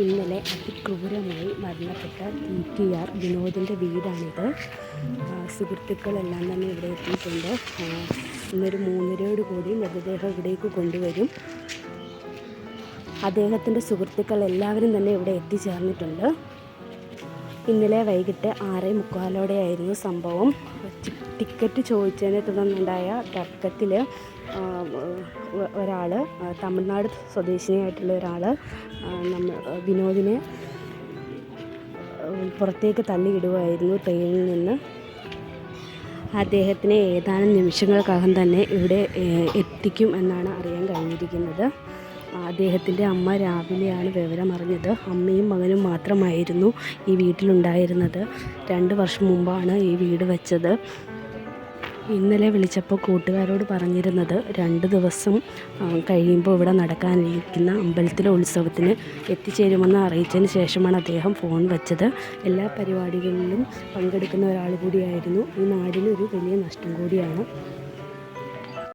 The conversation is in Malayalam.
ഇന്നലെ അതിക്രൂരമായി മരണപ്പെട്ട ടി ടി ആർ വിനോദിന്റെ വീടാണിത്. സുഹൃത്തുക്കളെല്ലാം തന്നെ ഇവിടെ എത്തിയിട്ടുണ്ട്. ഇന്നൊരു മൂന്നരയോട് കൂടി മൃതദേഹം ഇവിടേക്ക് കൊണ്ടുവരും. അദ്ദേഹത്തിന്റെ സുഹൃത്തുക്കൾ എല്ലാവരും തന്നെ ഇവിടെ എത്തിച്ചേർന്നിട്ടുണ്ട്. ഇന്നലെ വൈകിട്ട് ആറേ മുക്കാലോടെയായിരുന്നു സംഭവം. ടിക്കറ്റ് ചോദിച്ചതിനെ തുടർന്നുണ്ടായ തർക്കത്തിൽ ഒരാൾ തമിഴ്നാട് സ്വദേശിനിയായിട്ടുള്ള ഒരാൾ നമ്മ വിനോദിനെ പുറത്തേക്ക് തള്ളിയിടുകയായിരുന്നു ട്രെയിനിൽ നിന്ന്. അദ്ദേഹത്തിനെ ഏതാനും നിമിഷങ്ങൾക്കകം തന്നെ ഇവിടെ എത്തിക്കും എന്നാണ് അറിയാൻ കഴിഞ്ഞിരിക്കുന്നത്. അദ്ദേഹത്തിന്റെ അമ്മ രാവിലെയാണ് വിവരമറിഞ്ഞത്. അമ്മയും മകനും മാത്രമായിരുന്നു ഈ വീട്ടിലുണ്ടായിരുന്നത്. രണ്ട് വർഷം മുമ്പാണ് ഈ വീട് വെച്ചത്. ഇന്നലെ വിളിച്ചപ്പോൾ കൂട്ടുകാരോട് പറഞ്ഞിരുന്നത് രണ്ട് ദിവസം കഴിയുമ്പോൾ ഇവിടെ നടക്കാനിരിക്കുന്ന അമ്പലത്തിലെ ഉത്സവത്തിന് എത്തിച്ചേരുമെന്ന് അറിയിച്ചതിന് ശേഷമാണ് അദ്ദേഹം ഫോൺ വെച്ചത്. എല്ലാ പരിപാടികളിലും പങ്കെടുക്കുന്ന ഒരാൾ കൂടിയായിരുന്നു. ഈ നാടിനൊരു വലിയ നഷ്ടം കൂടിയാണ്.